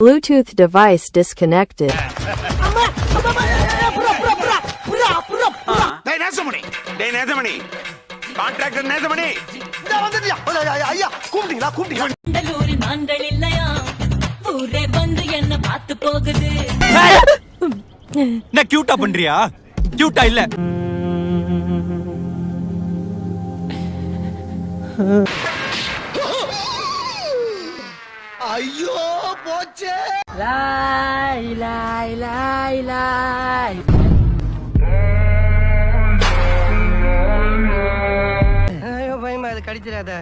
Bluetooth device disconnected. டேய் நேசமணி. டேய் Nesamani. Contractor Nesamani. ஐயா கூப்பிட்டீங்களா கூப்பிட்டீங்களா? கடலூரில் மான்கள் இல்லையா ஊரே வந்து என்ன பார்த்து போகுது. என்ன கியூட்டா பண்றியா? கியூட்டா இல்ல. ஐயோ போச்சே. ஐயோ பயமா அது கடிச்சிடாத.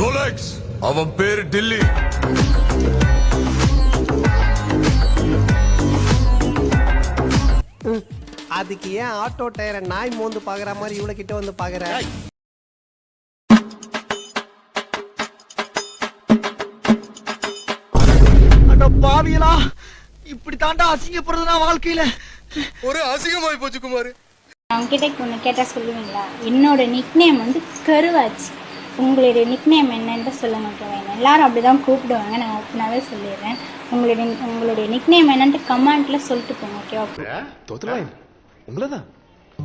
ரோலக்ஸ் அவன் பேரு டில்லி. அதுக்கு ஏன் ஆட்டோ டயரை நாய் மோந்து பாக்குற மாதிரி இவ்வளவு கிட்ட வந்து பாக்குற? பாவியலா? இப்படி தாண்டா அசிங்கப்படுறதுனா வாழ்க்கையில. ஒரு அசிங்கமாய் போச்சு குமார். அவங்ககிட்ட ஒன்று கேட்டால் சொல்லுவீங்களா? என்னோட நிக்நேம் வந்து கருவாச்சு. உங்களுடைய நிக்நேம் என்னன்னு சொல்ல மாட்டேன். எல்லாரும் அப்படி தான் கூப்பிடுவாங்க. நான் ஓப்பனாகவே சொல்லிடுறேன். உங்களுடைய உங்களுடைய நிக்நேம் என்னன்ட்டு கமெண்ட்டில் சொல்லிட்டு போங்க ஓகே தோத்துருவாங்க உங்களதான்.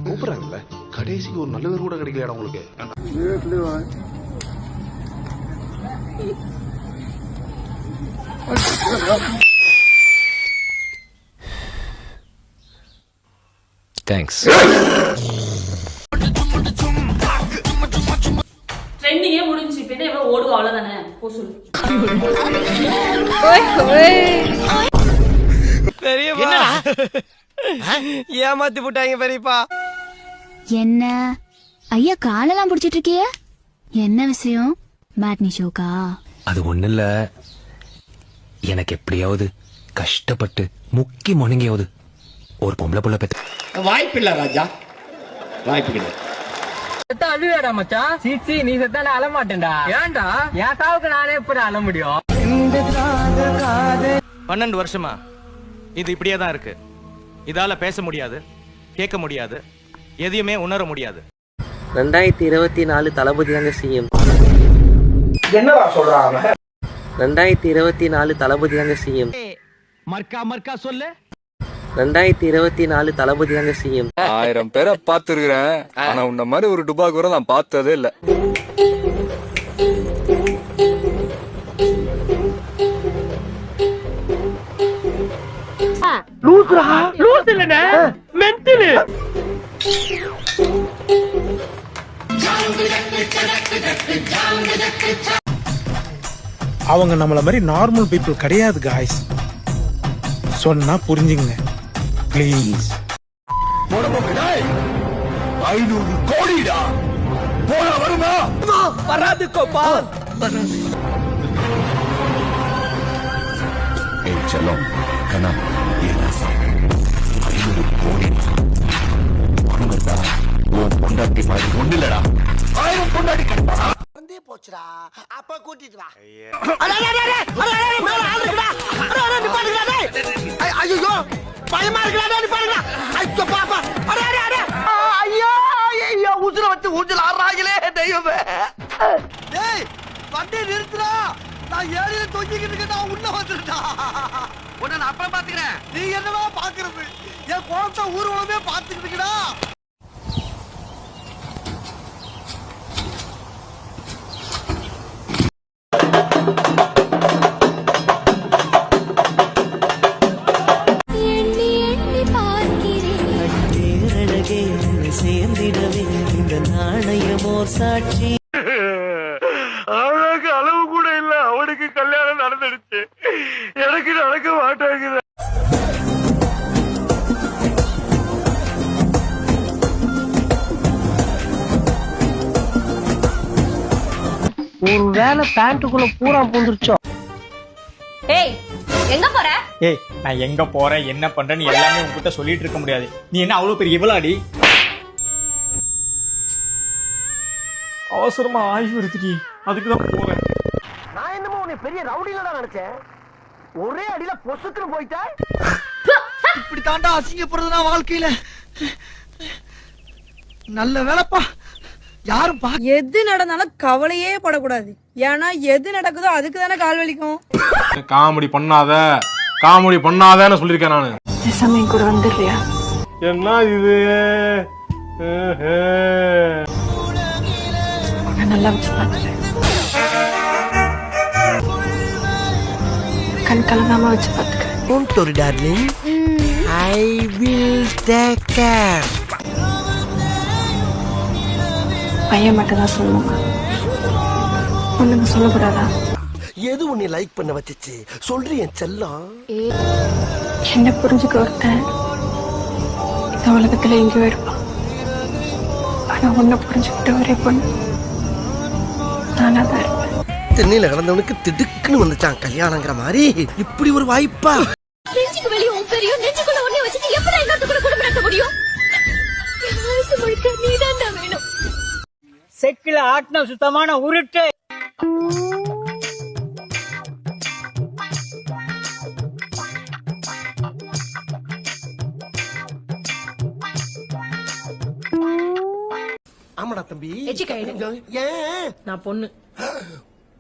கூப்பிடுறாங்கல்ல. கடைசிக்கு ஒரு நல்ல பேர் கூட கிடைக்கலடா உங்களுக்கு? தேங்க்ஸ் ட்ரெண்டிங்கே முடிஞ்சு இப்போ என்ன அவ்வளோதானே போ ஏமாத்தி போட்டாங்க பெரியப்பா. என்ன? ஐயா காலெல்லாம் பிடிச்சிட்டு இருக்கிய? என்ன விஷயம்? மேட்னி ஷோக்கா? அது ஒண்ணு இல்ல எனக்கு எப்படியாவது கஷ்டப்பட்டு முக்கி முணங்கியாவது ஒரு பொம்பளை புள்ள பெத்த வாய்ப்பில்லை ராஜா. வாய்ப்பு கிடையாது. அழுவேடா மச்சான் சீச்சி நீ செத்தானே அழ மாட்டேன்டா. ஏன்டா? என் சாவுக்கு நானே எப்படி அழ முடியும்? பன்னெண்டு வருஷமா இது இப்படியே தான் இருக்கு. இதால பேச முடியாது கேட்க முடியாது எதையுமே உணர முடியாது. ரெண்டாயிரத்தி இருபத்தி நாலு தளபதியாங்க சிஎம் என்னடா சொல்றாங்க? ரெண்டாயிரத்தி இருபத்தி நாலு தளபதியாங்க சிஎம் மர்க்கா மர்க்கா சொல்லு. ரெண்டாயிரத்தி இருபத்தி நாலு தளபதியாங்க சிஎம் ஆயிரம் பேரை பார்த்துருக்கிறேன். ஆனா உன்ன மாதிரி ஒரு டுபா கூட நான் பார்த்ததே இல்ல. அவங்க நம்மள மாதிரி நார்மல் பீப்புள் கிடையாது காய்ஸ் சொன்னா புரிஞ்சுங்க ப்ளீஸ் ஐநூறு கோடிடா. போன வருமா? வராது கோப்பா ஏய் செல்லம் கண்ணா ஐநூறு கோடி. உன் பொண்டாட்டி மாதிரி ஒண்ணு இல்லடா ஆயிரம் பொண்டாட்டி கிடைப்பா வந்தே போச்சுடா. அப்ப கூட்டிட்டு வா. ஐயோ. பயமா இருக்கிறா நிப்பாடுங்களா ஐயோ பாப்பா. அடே அடே அடே. ஐயோ ஐயோ உசுர வச்சு ஊஞ்சல் ஆடுறாங்களே தெய்வமே. டேய் வண்டி நிறுத்துடா. நான் ஏழில தொங்கிக்கிட்டு இருக்கேன் நான் உள்ள வந்துட்டா உன்னை நான் அப்புறம் பாத்துக்கிறேன் நீ என்னவா பாக்குறது என் குழந்தை ஊர்வலமே பாத்துக்கிட்டு ஒரு வேலை பேண்ட்டுக்குள்ள பூரா பூந்துருச்சோ ஏய் எங்க போற? ஏய் நான் எங்க போறேன் என்ன பண்றேன்னு எல்லாமே உன்கிட்ட சொல்லிட்டு இருக்க முடியாது. நீ என்ன அவ்வளவு பெரிய இவளாடி? அவசரமா ஆய்வு எடுத்துடி அதுக்கு தான் போறேன். நான் என்னமோ உன்னை பெரிய ரவுடியில தான் நினைச்சேன். ஒரே அடியில பொசுக்குன்னு போயிட்டா? இப்படி தாண்டா அசிங்கப்படுறதுனா வாழ்க்கையில. நல்ல வேலைப்பா. யாரும் பா எது நடந்தாலும் கவலையே படக்கூடாது. ஏன்னா எது நடக்குதோ அதுக்கு தானே கால் வலிக்கும். காமெடி பண்ணாத. காமெடி பண்ணாதன்னு சொல்லியிருக்கேன் நானு. சமயம் கூட வந்துடுறியா என்ன இது? நல்லா வச்சு பார்த்துறேன் கண் கலங்காம வச்சு பார்த்துக்கிறேன். Don't darling I will take care பையன் மட்டும் தான் சொல்லணும் பொண்ணுங்க சொல்லக்கூடாதா? எது உன்னை லைக் பண்ண வச்சுச்சு? சொல்றி என் செல்லம். என்ன புரிஞ்சுக்க ஒருத்தன் இந்த உலகத்துல எங்கேயோ இருப்பான். ஆனா உன்னை புரிஞ்சுக்கிட்ட ஒரே பொண்ணு நானா தான் இருப்பேன். தென்னையில கிடந்தவனுக்கு திடுக்குன்னு வந்துச்சான் கல்யாணங்கிற மாதிரி. இப்படி ஒரு வாய்ப்பா? நெஞ்சுக்கு வெளியே உன் பெரியும் நெஞ்சுக்குள்ள ஒண்ணே வச்சுட்டு எப்படி இன்னொருத்துக்குள்ள குடும்பம் நடத்த முடியும்? என் ஆயுசு முழுக்க நீதான் தான் வேணும். செக்கில ஆட்டின சுத்தமான உருட்டு. ஆமாடா தம்பி. ஏன்? நான் பொண்ணு.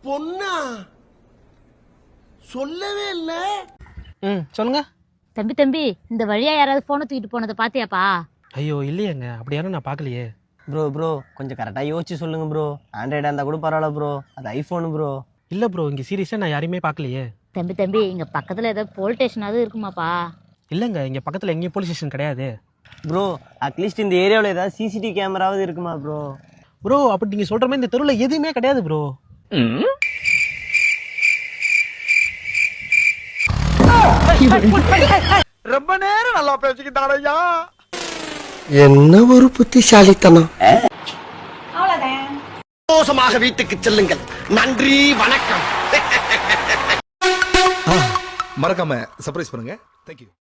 பொண்ணா? சொல்லவே இல்ல. ம் சொல்லுங்க. தம்பி தம்பி இந்த வழியா யாராவது போனை தூக்கிட்டு போனதை பாத்தியாப்பா ஐயோ இல்லையேங்க. அப்படி யாரும் நான் பார்க்கலையே. ப்ரோ ப்ரோ கொஞ்சம் கரெக்டாக யோசிச்சு சொல்லுங்க ப்ரோ ஆண்ட்ராய்டாக இருந்தால் கூட பரவாயில்ல ப்ரோ அது ஐஃபோனு ப்ரோ இல்ல ப்ரோ இங்க சீரியஸா நான் யாரையுமே பார்க்கலையே. தம்பி தம்பி இங்க பக்கத்துல ஏதாவது போலீஸ் ஸ்டேஷனாவது இருக்குமாப்பா? இல்லங்க இங்க பக்கத்துல எங்கேயும் போலீஸ் ஸ்டேஷன் கிடையாது. ப்ரோ அட்லீஸ்ட் இந்த ஏரியாவில் ஏதாவது சிசிடிவி கேமராவது இருக்குமா ப்ரோ ப்ரோ அப்படி நீங்க சொல்ற மாதிரி இந்த தெருவில் எதுவுமே கிடையாது ப்ரோ ரொம்ப நேரம் நல்லா பேசிக்கிட்டாரையா என்ன ஒரு புத்திசாலித்தனம்? சந்தோஷமாக வீட்டுக்கு செல்லுங்கள். நன்றி வணக்கம். மறக்காம சர்ப்ரைஸ் பண்ணுங்க. தேங்க்யூ